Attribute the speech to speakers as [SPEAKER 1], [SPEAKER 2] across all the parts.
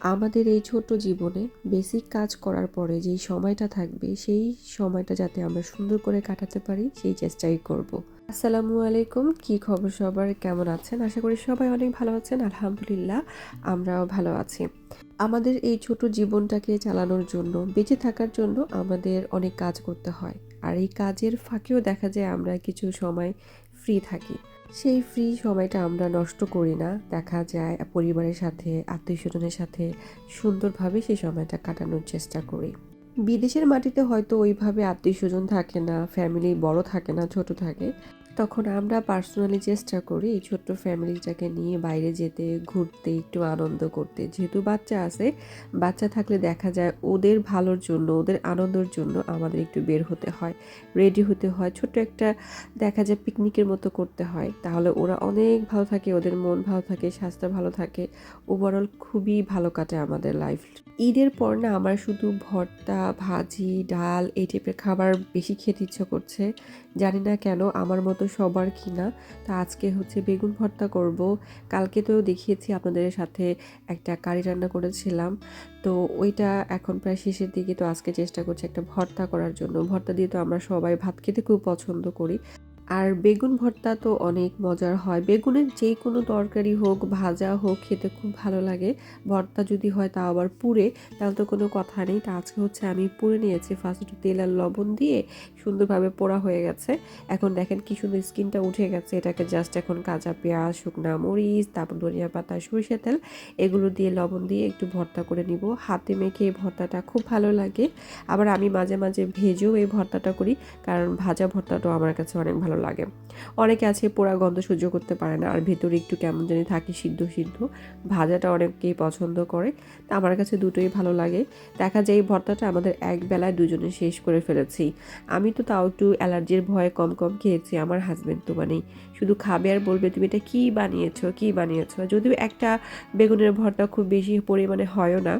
[SPEAKER 1] আমাদের এই ছোট্ট জীবনে বেসিক কাজ করার পরে যেই সময়টা থাকবে, সেই সময়টা যাতে আমরা সুন্দর করে কাটাতে পারি, সেই চেষ্টাই করব। আসসালামু আলাইকুম, কি খবর সবার? কেমন আছেন? আশা করি সবাই অনেক ভালো আছেন, আলহামদুলিল্লাহ, আমরাও ভালো আছি। আমাদের এই ছোট জীবনটাকে চালানোর জন্য, বেঁচে থাকার জন্য আমাদের অনেক কাজ করতে হয়। আর এই কাজের ফাঁকেও দেখা যায় আমরা কিছু সময় ফ্রি থাকি। সেই ফ্রি সময়টা আমরা নষ্ট করি না। দেখা যায় পরিবারের সাথে আত্মীয় স্বজনের সাথে সুন্দরভাবে সেই সময়টা কাটানোর চেষ্টা করি। বিদেশের মাটিতে হয়তো ওইভাবে আত্মীয় স্বজন থাকে না ফ্যামিলি বড় থাকে না, ছোট থাকে। তখন আমরা পার্সোনালি চেষ্টা করি এই ছোট্ট ফ্যামিলিটাকে নিয়ে বাইরে যেতে, ঘুরতে, একটু আনন্দ করতে। যেহেতু বাচ্চা আছে, বাচ্চা থাকলে দেখা যায় ওদের ভালোর জন্য, ওদের আনন্দের জন্য আমাদের একটু বের হতে হয় রেডি হতে হয়, ছোট্ট একটা দেখা যায় পিকনিকের মতো করতে হয়। তাহলে ওরা অনেক ভালো থাকে, ওদের মন ভালো থাকে, স্বাস্থ্য ভালো থাকে। ওভারঅল খুবই ভালো কাটে আমাদের লাইফ ঈদের পর না আমার শুধু ভর্তা, ভাজি, ডাল এই টাইপের খাবার বেশি খেতে ইচ্ছে করছে। জানি না কেন, আমার মতো সবার কি না? তা আজকে হচ্ছে বেগুন ভর্তা করব। কালকে তো দেখিয়েছি আপনাদের সাথে একটা কারি রান্না করেছিলাম। তো ওইটা এখন প্রায় শেষের দিকে। তো আজকে চেষ্টা করছি একটা ভর্তা করার জন্য। ভর্তা দিয়ে তো আমরা সবাই ভাত খেতে খুব পছন্দ করি। আর বেগুন ভর্তা তো অনেক মজার হয়। বেগুনের যে কোনো তরকারি হোক, ভাজা হোক, খেতে খুব ভালো লাগে। ভর্তা যদি হয় তা আবার পুড়ে, তাহলে তো কোনো কথা নেই। তা আজকে হচ্ছে আমি পুড়ে নিয়েছি। ফার্স্ট একটু তেল আর লবণ দিয়ে সুন্দরভাবে পোড়া হয়ে গেছে। এখন দেখেন কি সুন্দর স্কিনটা উঠে গেছে। এটাকে জাস্ট এখন কাঁচা পেঁয়াজ, শুকনা মরিচ, তারপর ধনিয়া পাতা, সরিষা তেল, এগুলো দিয়ে লবণ দিয়ে একটু ভর্তা করে নিব। হাতে মেখে এই ভর্তাটা খুব ভালো লাগে। আবার আমি মাঝে মাঝে ভেজেও এই ভর্তাটা করি। কারণ ভাজা ভর্তাটাও আমার কাছে অনেক ভালো লাগে? অনেকে আছে পোড়া গন্ধ সহ্য করতে পারে না, আর ভেতরে একটু কেমন জানি থাকে সিদ্ধ সিদ্ধ। ভাজাটা অনেকেই পছন্দ করে, তা আমার কাছে দুটোই ভালো লাগে। দেখা যায় এই ভর্তাটা আমাদের এক বেলায় দুজনে শেষ করে ফেলেছি। আমি তো তাও একটু অ্যালার্জির ভয়ে কম কম খেয়েছি, আমার হাজব্যান্ড তো মানে শুধু খাবে আর বলবে, তুমি এটা কী বানিয়েছো? কী বানিয়েছো? যদিও একটা বেগুনের ভর্তা খুব বেশি পরিমাণে হয়ও না।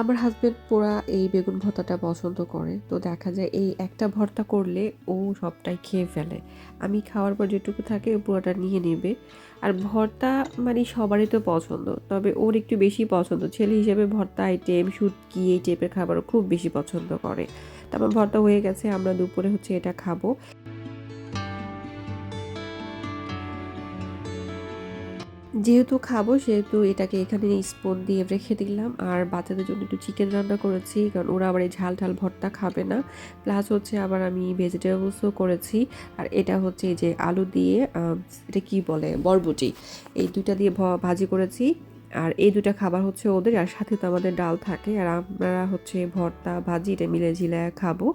[SPEAKER 1] আমার হাজব্যান্ড পোড়া এই বেগুন ভর্তাটা পছন্দ করে। তো দেখা যায় এই একটা ভর্তা করলে ও সবটাই খেয়ে ফেলে। আমি খাওয়ার পর যেটুকু থাকে ও পুরোটা নিয়ে নেবে। আর ভর্তা মানে সবারই তো পছন্দ, তবে ওর একটু বেশি পছন্দ। ছেলে হিসেবে ভর্তা আইটেম শুটকি এই টাইপের খাবার খুব বেশি পছন্দ করে। তারপর ভর্তা হয়ে গেছে, আমরা দুপুরে হচ্ছে এটা খাব। যেহেতু খাব, সেহেতু এটাকে এখানে স্পুন দিয়ে রেখে দিলাম। আর বাচ্চাদের জন্য একটু চিকেন রান্না করেছি, কারণ ওরা আবার এই ঝাল ঝাল ভর্তা খাবে না। প্লাস হচ্ছে আবার আমি ভেজিটেবলসও করেছি। আর এটা হচ্ছে যে আলু দিয়ে এটা কি বলে? বরবটি। এই দুইটা দিয়ে ভাজি করেছি। আর এই দুটা খাবার হচ্ছে ওদের, আর সাথে তো আমাদের ডাল থাকে। আর আমরা হচ্ছে ভর্তা, ভাজি, এটা মিলে ঝিলে খাব।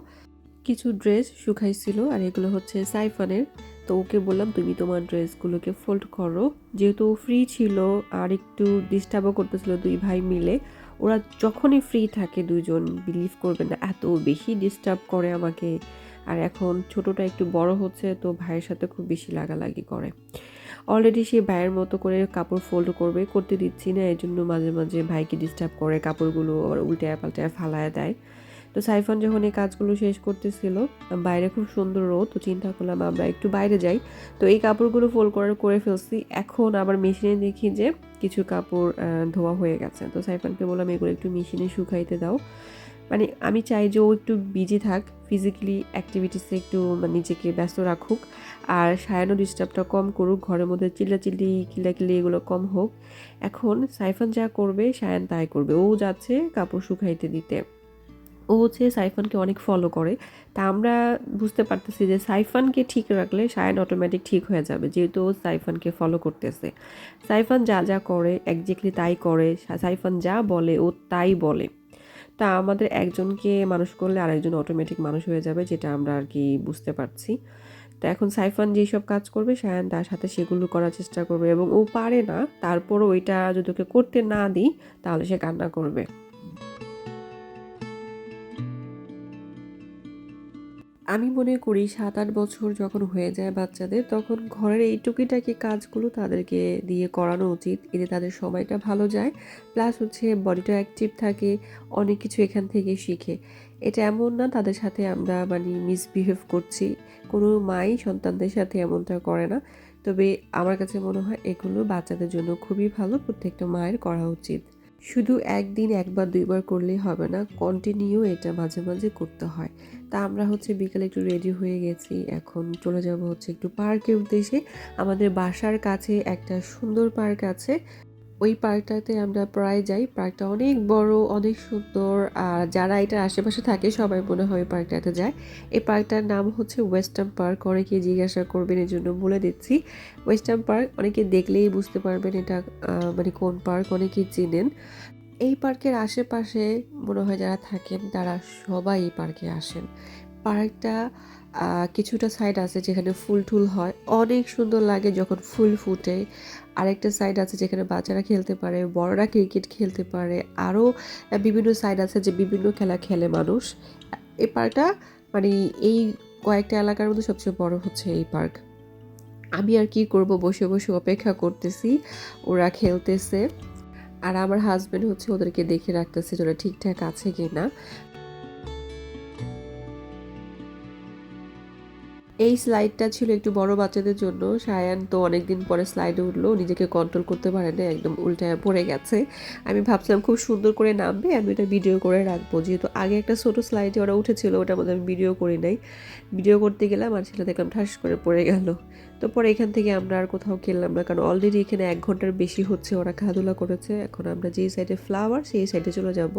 [SPEAKER 1] কিছু ড্রেস শুকাইছিল, আর এগুলো হচ্ছে সাইফানের। তো ওকে বললাম, তুমি তোমার ড্রেসগুলোকে ফোল্ড করো। যেহেতু ফ্রি ছিল আর একটু ডিস্টার্বও করতেছিল দুই ভাই মিলে, ওরা যখনই ফ্রি থাকে দুজন বিলিভ করবে না, এত বেশি ডিস্টার্ব করে আমাকে। আর এখন ছোটটা একটু বড় হচ্ছে, তো ভাইয়ের সাথে খুব বেশি লাগালাগি করে। অলরেডি সে ভাইয়ের মতো করে কাপড় ফোল্ড করবে, করতে দিচ্ছি না এই জন্য মাঝে মাঝে ভাইকে ডিস্টার্ব করে, কাপড়গুলো আবার উল্টে পাল্টায় ফালায় দেয়। তো সাইফান যখন এই কাজগুলো শেষ করতেছিল, বাইরে খুব সুন্দর রোদ, তো চিন্তা করলাম আমরা একটু বাইরে যাই। তো এই কাপড়গুলো ফোল্ড করার, করে ফেলছি। এখন আবার মেশিনে দেখি যে কিছু কাপড় ধোয়া হয়ে গেছে। তো সাইফানকে বললাম, এগুলো একটু মেশিনে শুকাইতে দাও। মানে আমি চাই যে ও একটু বিজি থাক ফিজিক্যালি অ্যাক্টিভিটিসে একটু মানে নিজেকে ব্যস্ত রাখুক। আর সায়ানো ডিস্টার্বটা কম করুক, ঘরের মধ্যে চিল্লাচিল্লি, কিল্লাকিল্লি এগুলো কম হোক। এখন সাইফান যা করবে, সায়ান তাই করবে। ও যাচ্ছে কাপড় শুকাইতে দিতে। ও হচ্ছে সাইফানকে অনেক ফলো করে। তা আমরা বুঝতে পারতেছি যে সাইফানকে ঠিক রাখলে সায়ন অটোমেটিক ঠিক হয়ে যাবে, যেহেতু ও সাইফানকে ফলো করতেছে। সাইফান যা যা করে একজ্যাক্টলি তাই করে, সাইফান যা বলে ও তাই বলে। তা আমাদের একজনকে মানুষ করলে আরেকজন অটোমেটিক মানুষ হয়ে যাবে, যেটা আমরা আর কি বুঝতে পারছি। তো এখন সাইফান যেসব কাজ করবে, সায়ান তার সাথে সেগুলো করার চেষ্টা করবে এবং ও পারে না, তারপরও ওইটা যদি ওকে করতে না দিই, তাহলে সে কান্না করবে। আমি মনে করি সাত আট বছর যখন হয়ে যায় বাচ্চাদের, তখন ঘরের এই টুকিটাকি কাজগুলো তাদেরকে দিয়ে করানো উচিত। এতে তাদের সময়টা ভালো যায়, প্লাস হচ্ছে বডিটা অ্যাক্টিভ থাকে, অনেক কিছু এখান থেকে শিখে। এটা এমন না তাদের সাথে আমরা মানে মিসবিহেভ করছি। কোনো মাই সন্তানদের সাথে এমনটা করে না। তবে আমার কাছে মনে হয় এগুলো বাচ্চাদের জন্য খুবই ভালো, প্রত্যেকটা মায়ের করা উচিত। শুধু একদিন একবার দুইবার করলেই হবে না কন্টিনিউ এটা মাঝে মাঝে করতে হয়। তা আমরা হচ্ছে বিকালে একটু রেডি হয়ে গেছি, এখন চলে যাব হচ্ছে একটু পার্কের উদ্দেশ্যে। আমাদের বাসার কাছে একটা সুন্দর পার্ক আছে। ওই পার্কটাতে আমরা প্রায় যাই। পার্কটা অনেক বড়, অনেক সুন্দর। আর যারা এটার আশেপাশে থাকে, সবাই মনে হয় পার্কটাতে যায়। এই পার্কটার নাম হচ্ছে ওয়েস্টার্ন পার্ক। অনেকে জিজ্ঞাসা করবেন এর জন্য বলে দিচ্ছি। ওয়েস্টার্ন পার্ক, অনেকে দেখলেই বুঝতে পারবেন এটা মানে কোন পার্ক, অনেকেই চেনেন। এই পার্কের আশেপাশে মনে হয় যারা থাকেন, তারা সবাই এই পার্কে আসেন। পার্কটা কিছুটা সাইড আছে যেখানে ফুল টুল হয়। অনেক সুন্দর লাগে যখন ফুল ফুটে। আরেকটা সাইড আছে যেখানে বাচ্চারা খেলতে পারে, বড়রা ক্রিকেট খেলতে পারে। আরও বিভিন্ন সাইড আছে যে বিভিন্ন খেলা খেলে মানুষ। এই পার্কটা মানে এই কয়েকটা এলাকার মধ্যে সবচেয়ে বড় হচ্ছে এই পার্ক। আমি আর কি করব, বসে বসে অপেক্ষা করতেছি। ওরা খেলতেছে। আর আমার হাজব্যান্ড হচ্ছে ওদেরকে দেখে রাখতেছে ওরা ঠিকঠাক আছে কি না এই স্লাইডটা ছিল একটু বড় বাচ্চাদের জন্য। সায়ান তো অনেকদিন পরে স্লাইডে উঠল নিজেকে কন্ট্রোল করতে পারে না একদম উল্টায় পড়ে গেছে। আমি ভাবছিলাম খুব সুন্দর করে নামবে, আমি এটা ভিডিও করে রাখব। যেহেতু আগে একটা ছোটো স্লাইডে ওরা উঠেছিল ওটার মধ্যে আমি ভিডিও করি নাই। ভিডিও করতে গেলাম আর সেটা দেখলাম ঠাস করে পড়ে গেল। তো পরে এখান থেকে আমরা আর কোথাও খেললাম না, কারণ অলরেডি এখানে এক ঘণ্টার বেশি হচ্ছে ওরা খেলাধুলা করেছে। এখন আমরা যেই সাইডে ফ্লাওয়ার সেই সাইডে চলে যাব।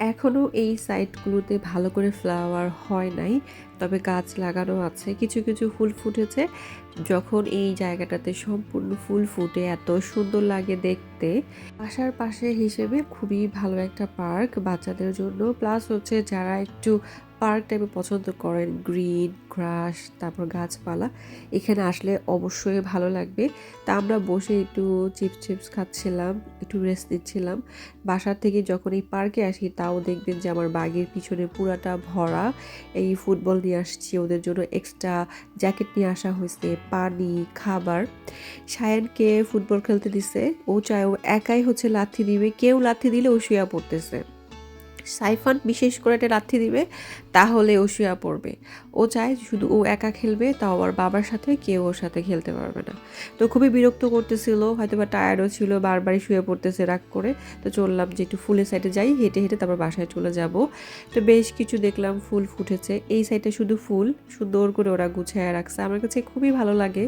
[SPEAKER 1] এখনও এই সাইটগুলোতে ভালো করে ফ্লাওয়ার হয় নাই, তবে গাছ লাগানো আছে। কিছু কিছু ফুল ফুটেছে। যখন এই জায়গাটাতে সম্পূর্ণ ফুল ফুটে, এত সুন্দর লাগে দেখতে। বাসার পাশে হিসেবে খুবই ভালো একটা পার্ক বাচ্চাদের জন্য। প্লাস হচ্ছে যারা একটু পার্ক টাইপে পছন্দ করেন। গ্রিন, গ্রাস, তারপর গাছপালা। এখানে আসলে অবশ্যই ভালো লাগবে। তা আমরা বসে একটু চিপস চিপস খাচ্ছিলাম, একটু রেস্ট নিচ্ছিলাম। বাসার থেকে যখন এই পার্কে আসি, তাও দেখবেন যে আমার বাগের পিছনে পুরাটা ভরা এই ফুটবল নিয়ে আসছি। ওদের জন্য এক্সট্রা জ্যাকেট নিয়ে আসা হয়েছে, পানি, খাবার। সায়ানকে ফুটবল খেলতে দিছে। ও চায় ও একাই হচ্ছে লাথি দিবে। কেউ লাথি দিলে ও শুয়া পড়তেছে। সাইফান বিশেষ করে একটা লাথি দিবে, তাহলে ও শুয়া পড়বে। ও চায় শুধু ও একা খেলবে, তাও আবার বাবার সাথে, কেউ ওর সাথে খেলতে পারবে না। তো খুবই বিরক্ত করতেছিল হয়তো বা টায়ার্ডও ছিল, বারবারই শুয়ে পড়তেছে রাগ করে। তো চললাম যে একটু ফুলের সাইডে যাই, হেঁটে হেঁটে তারপর বাসায় চলে যাব। তো বেশ কিছু দেখলাম, ফুল ফুটেছে। এই সাইডে শুধু ফুল সুন্দর করে ওরা গুছায় রাখছে। আমার কাছে খুবই ভালো লাগে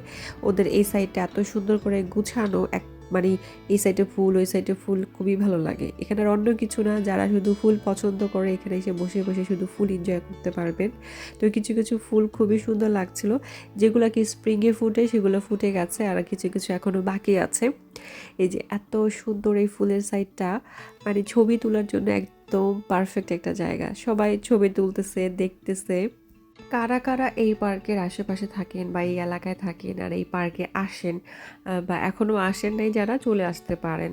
[SPEAKER 1] ওদের এই সাইডটা এত সুন্দর করে গুছানো এক মানে এই সাইডে ফুল, ওই সাইডে ফুল খুবই ভালো লাগে। এখানে আর অন্য কিছু না, যারা শুধু ফুল পছন্দ করে, এখানে এসে বসে বসে শুধু ফুল এনজয় করতে পারবেন। তো কিছু কিছু ফুল খুবই সুন্দর লাগছিল। যেগুলো কি স্প্রিংয়ে ফুটে, সেগুলো ফুটে গেছে, আর কিছু কিছু এখনও বাকি আছে। এই যে এত সুন্দর এই ফুলের সাইডটা মানে ছবি তোলার জন্য একদম পারফেক্ট একটা জায়গা। সবাই ছবি তুলতেছে, দেখতেছে। কারা কারা এই পার্কের আশেপাশে থাকেন বা এই এলাকায় থাকেন আর এই পার্কে আসেন বা এখনও আসেন নাই যারা চলে আসতে পারেন?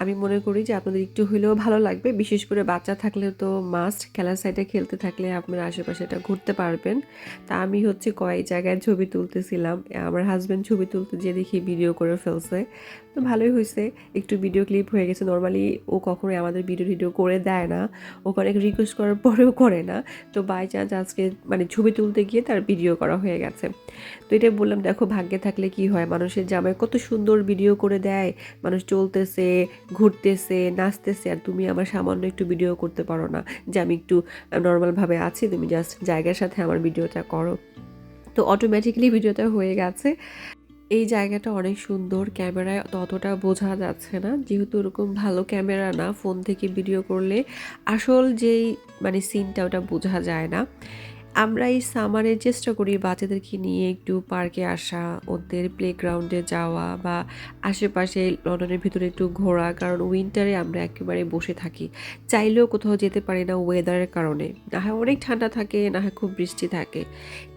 [SPEAKER 1] আমি মনে করি যে আপনাদের একটু হলেও ভালো লাগবে। বিশেষ করে বাচ্চা থাকলে তো মাস্ট খেলার সাইডে খেলতে থাকলে আপনার আশেপাশে এটা ঘুরতে পারবেন। তা আমি হচ্ছে কয়েক জায়গায় ছবি তুলতেছিলাম। আমার হাজব্যান্ড ছবি তুলতে যে দেখি ভিডিও করে ফেলছে। তো ভালোই হয়েছে একটু ভিডিও ক্লিপ হয়ে গেছে। নর্মালি ও কখনোই আমাদের ভিডিও ভিডিও করে দেয় না। ওকে অনেক রিকোয়েস্ট করার পরেও করে না। তো বাই চান্স আজকে মানে ছবি তুলতে গিয়ে তার ভিডিও করা হয়ে গেছে। তো এটাই বললাম, দেখো ভাগ্যে থাকলে কি হয়? মানুষের জামায় কত সুন্দর ভিডিও করে দেয়। মানুষ চলতেছে, ঘুরতেছে, নাচতেছে। আর তুমি আমার সামান্য একটু ভিডিও করতে পারো না। যে আমি একটু নর্মালভাবে আছি, তুমি জাস্ট জায়গার সাথে আমার ভিডিওটা করো। তো অটোমেটিক্যালি ভিডিওটা হয়ে গেছে। এই জায়গাটা অনেক সুন্দর। ক্যামেরায় ততটা বোঝা যাচ্ছে না। যেহেতু ওরকম ভালো ক্যামেরা না, ফোন থেকে ভিডিও করলে আসল যেই মানে সিনটা ওটা বোঝা যায় না। আমরা এই সামারের চেষ্টা করি বাচ্চাদেরকে নিয়ে একটু পার্কে আসা, ওদের প্লেগ্রাউন্ডে যাওয়া বা আশেপাশে লন্ডনের ভিতরে একটু ঘোরা, কারণ উইন্টারে আমরা একেবারে বসে থাকি। চাইলেও কোথাও যেতে পারি না ওয়েদারের কারণে। না হয় অনেক ঠান্ডা থাকে, না হয় খুব বৃষ্টি থাকে।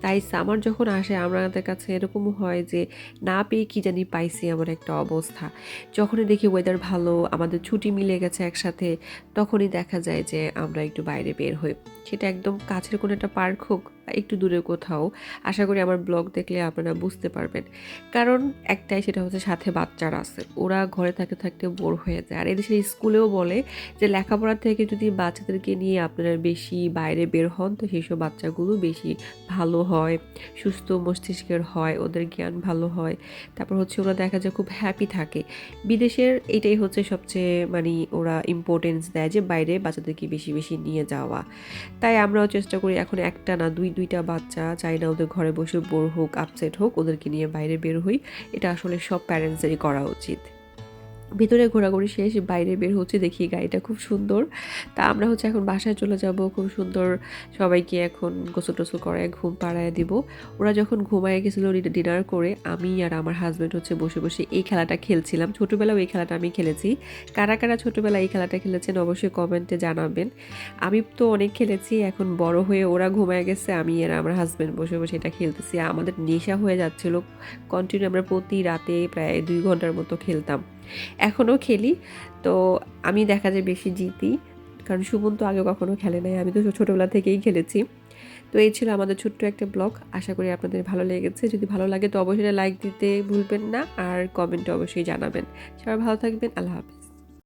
[SPEAKER 1] তাই সামার যখন আসে, আমাদের কাছে এরকম হয় যে না পেয়ে কি জানি পাইছি আমার একটা অবস্থা। যখনই দেখি ওয়েদার ভালো, আমাদের ছুটি মিলে গেছে একসাথে, তখনই দেখা যায় যে আমরা একটু বাইরে বের হই। সেটা একদম কাছের কোনো একটা পার্ক হোক বা একটু দূরে কোথাও, আশা করি আমার ব্লগ দেখলে আপনারা বুঝতে পারবেন। কারণ একটাই সেটা হচ্ছে সাথে বাচ্চারা আছে, ওরা ঘরে থাকতে থাকতে বোর হয়ে যায়। আর এদেশের স্কুলেও বলে যে লেখাপড়ার থেকে যদি বাচ্চাদেরকে নিয়ে আপনারা বেশি বাইরে বের হন, তো সেই সব বাচ্চাগুলো বেশি ভালো হয়, সুস্থ মস্তিষ্কের হয়, ওদের জ্ঞান ভালো হয়। তারপর হচ্ছে ওরা দেখা যায় খুব হ্যাপি থাকে। বিদেশের এটাই হচ্ছে সবচেয়ে মানে ওরা ইম্পর্টেন্স দেয় যে বাইরে বাচ্চাদেরকে বেশি বেশি নিয়ে যাওয়া। তাই আমরাও চেষ্টা করি এখন একটা না দুই দুইটা বাচ্চা, চাই না ওদের ঘরে বসে বোর হোক আপসেট হোক, ওদেরকে নিয়ে বাইরে বের হই। এটা আসলে সব প্যারেন্টসেরই করা উচিত। ভিতরে ঘোরাঘুরি শেষ, বাইরে বের হচ্ছে, দেখি গাড়িটা খুব সুন্দর। তা আমরা হচ্ছে এখন বাসায় চলে যাব, খুব সুন্দর সবাইকে এখন গোসল টোসল করায় ঘুম পাড়ায় দিব। ওরা যখন ঘুমায় গেছিল ডিনার করে, আমি আর আমার হাজব্যান্ড হচ্ছে বসে বসে এই খেলাটা খেলছিলাম। ছোটোবেলাও এই খেলাটা আমি খেলেছি। কারা কারা ছোটোবেলায় এই খেলাটা খেলেছেন অবশ্যই কমেন্টে জানাবেন। আমি তো অনেক খেলেছি, এখন বড় হয়ে ওরা ঘুমায় গেছে, আমি আর আমার হাজব্যান্ড বসে বসে এটা খেলতেছি। আমাদের নেশা হয়ে যাচ্ছিল। কন্টিনিউ আমরা প্রতি রাতে প্রায় দুই ঘণ্টার মতো খেলতাম। এখনও খেলি। তো আমি দেখা যায় বেশি জিতি। কারণ সুমন তো আগে কখনো খেলে নাই, আমি তো ছোটোবেলা থেকেই খেলেছি। তো এই ছিল আমাদের ছোট্ট একটা ব্লগ। আশা করি আপনাদের ভালো লেগেছে। যদি ভালো লাগে তো অবশ্যই লাইক দিতে ভুলবেন না। আর কমেন্টে অবশ্যই জানাবেন। সবাই ভালো থাকবেন। আল্লাহ হাফিজ।